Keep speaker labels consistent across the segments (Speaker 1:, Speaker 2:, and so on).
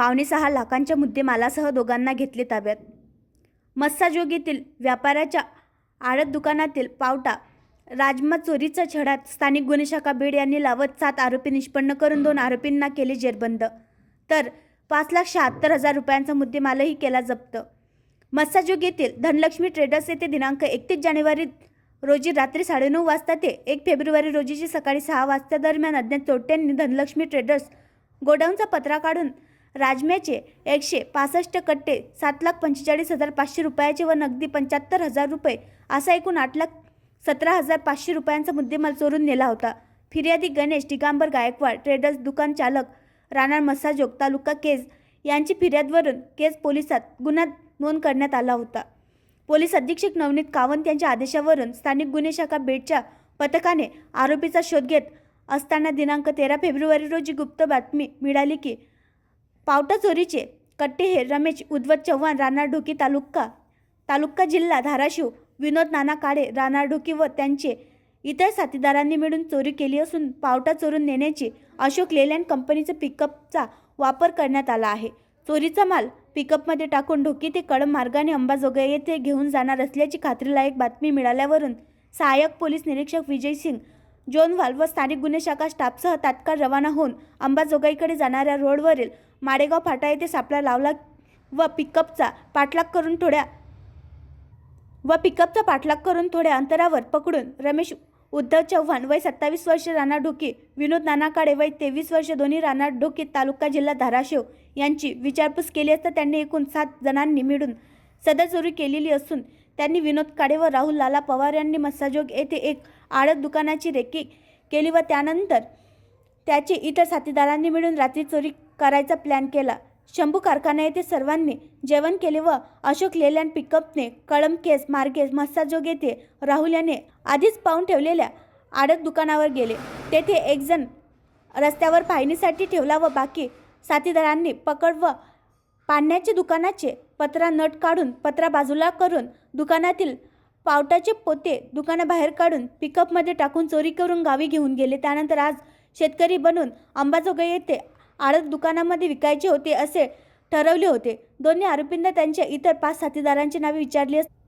Speaker 1: पावणे सहा लाखांच्या मुद्देमालासह दोघांना घेतले ताब्यात. मस्साजोग व्यापाऱ्याच्या आडत दुकानातील पावटा राजमा चोरीचा छडात स्थानिक गुन्हे शाखा बीड यांनी लावत सात आरोपी निष्पन्न करून दोन आरोपींना केले जेरबंद. तर पाच लाख शहात्तर हजार रुपयांचा मुद्देमालही केला जप्त. मत्स्याजोग येथील धनलक्ष्मी ट्रेडर्स येथे दिनांक एकतीस जानेवारी रोजी रात्री साडेनऊ वाजता ते एक फेब्रुवारी रोजीची सकाळी सहा वाजता दरम्यान अज्ञात चोरट्यांनी धनलक्ष्मी ट्रेडर्स गोडाऊनचा पत्रा काढून राजम्याचे एकशे पासष्ट कट्टे सात लाख पंचेचाळीस हजार पाचशे रुपयाचे व नगदी पंच्याहत्तर हजार रुपये असा एकूण आठ लाख सतरा हजार पाचशे रुपयांचा मुद्देमाल चोरून नेला होता. फिर्यादी गणेश दिगांबर गायकवाड ट्रेडर्स दुकान चालक राणा मसाजोग तालुका केज यांची फिर्यादवरून केज पोलिसात गुन्हा नोंद करण्यात आला होता. पोलीस अधीक्षक नवनीत कावंत यांच्या आदेशावरून स्थानिक गुन्हे शाखा बेटच्या पथकाने आरोपीचा शोध घेत असताना दिनांक तेरा फेब्रुवारी रोजी गुप्त बातमी मिळाली की पावटा चोरीचे कट्टे हे रमेश उद्वत चव्हाण राणा ढोकी तालुका तालुका जिल्हा धाराशिव विनोद नाना काळे रानाडोकी ढोकी व त्यांचे इतर साथीदारांनी मिळून चोरी केली असून पावटा चोरून नेण्याची अशोक लेलँड कंपनीचं पिकअपचा वापर करण्यात आला आहे. चोरीचा माल पिकअपमध्ये टाकून ढोकी ते कडम मार्गाने अंबाजोगाई येथे घेऊन जाणार असल्याची खात्रीलायक बातमी मिळाल्यावरून सहाय्यक पोलीस निरीक्षक विजय सिंग जोनवाल व स्थानिक गुन्हे शाखा स्टाफसह तात्काळ रवाना होऊन अंबाजोगाईकडे जाणाऱ्या रोडवरील माडेगाव फाटा येथे सापळा लावला व पिकअपचा पाठलाग करून थोड्या व पिकअपचा पाठलाग करून थोड्या अंतरावर पकडून रमेश उद्धव चव्हाण वय सत्तावीस वर्ष राणा ढोके विनोद नाना काळे वय तेवीस वर्ष दोन्ही राणा ढोके तालुका जिल्हा धाराशिव यांची विचारपूस केली असता त्यांनी एकूण सात जणांनी मिळून सदरचोरी केलेली असून त्यांनी विनोद काळे व राहुल लाला पवार यांनी मस्साजोग येथे एक आडत दुकानाची रेकी केली व त्यानंतर त्याचे इतर साथीदारांनी मिळून रात्री चोरी करायचा प्लॅन केला. शंभू कारखाना येथे सर्वांनी जेवण केले व अशोक लेलँड पिकअपने कळम केस मार्गेस मस्साजोग येथे राहुल याने आधीच पाहून ठेवलेल्या आडत दुकानावर गेले. तेथे एकजण रस्त्यावर पाहणीसाठी ठेवला व बाकी साथीदारांनी पकड व पाण्याचे दुकानाचे पत्रा नट काढून पत्रा बाजूला करून दुकानातील पावटाचे पोते दुकानाबाहेर काढून पिकअपमध्ये टाकून चोरी करून गावी घेऊन गेले. त्यानंतर आज शेतकरी बनून अंबाजोगाई येथे आडत दुकानामध्ये विकायचे होते असे ठरवले होते. दोन्ही आरोपींना त्यांच्या इतर पाच साथीदारांची नावे विचारली असता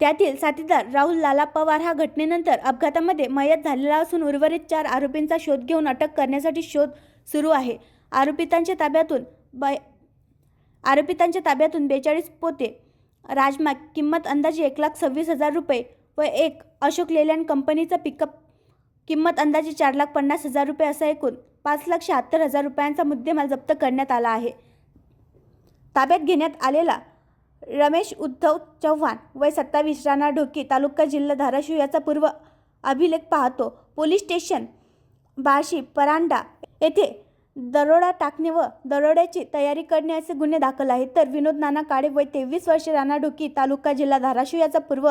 Speaker 1: त्यातील साथीदार राहुल लाला पवार हा घटनेनंतर अपघातामध्ये मयत झालेला असून उर्वरित चार आरोपींचा शोध घेऊन अटक करण्यासाठी शोध सुरू आहे. आरोपितांच्या ताब्यातून बै आरोपितांच्या ताब्यातून बेचाळीस पोते राजमाग किंमत अंदाजे एक लाख सव्वीस हजार रुपये व एक अशोक लेलँड कंपनीचा पिकअप किंमत अंदाजे चार लाख पन्नास हजार रुपये असा एकूण पाच लाख शहात्तर हजार रुपयांचा मुद्देमाल जप्त करण्यात आला आहे. ताब्यात घेण्यात आलेला रमेश उद्धव चव्हाण वय सत्तावीस राणा ढोकी तालुका जिल्हा धाराशिव याचा पूर्व अभिलेख पाहतो. पोलीस स्टेशन बार्शी परांडा येथे दरोडा टाकणे व दरोड्याची तयारी करणे असे गुन्हे दाखल आहेत. तर विनोद नाना काळे वय तेवीस वर्षे राणा ढोकी तालुका जिल्हा धाराशिव याचा पूर्व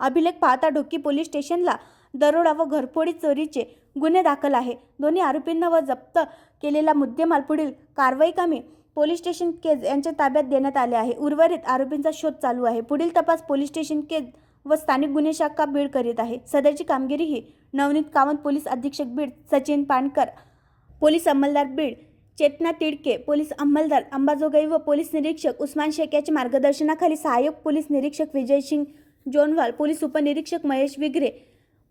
Speaker 1: अभिलेख पाहता ढोकी पोलीस स्टेशनला दरोडा व घरफोडी चोरीचे गुन्हे दाखल आहे. दोन्ही आरोपींना व जप्त केलेला मुद्देमाल पुढील कारवाई कामी पोलीस स्टेशन केज यांच्या ताब्यात देण्यात आले आहे. उर्वरित आरोपींचा शोध चालू आहे. पुढील तपास पोलीस स्टेशन केज व स्थानिक गुन्हे शाखा बीड करीत आहे. सदरची कामगिरी ही नवनीत कामत पोलीस अधीक्षक बीड सचिन पाणकर पोलीस अंमलदार बीड चेतना तिडके पोलीस अंमलदार अंबाजोगाई व पोलीस निरीक्षक उस्मान शेख याच्या मार्गदर्शनाखाली सहाय्यक पोलीस निरीक्षक विजय सिंग जोनवाल पोलीस उपनिरीक्षक महेश विगरे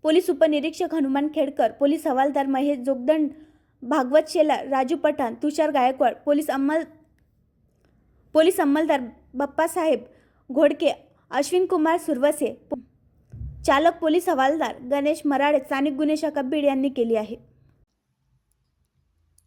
Speaker 1: पोलीस उपनिरीक्षक हनुमान खेडकर पोलीस हवालदार महेश जोगदंड भागवत शेलार राजू पठाण तुषार गायकवाड पोलीस अंमल पोलीस अंमलदार बाप्पासाहेब घोडके अश्विन कुमार सुरवसे चालक पोलीस हवालदार गणेश मराडे स्थानिक गुन्हे शाखा बीड यांनी केली आहे.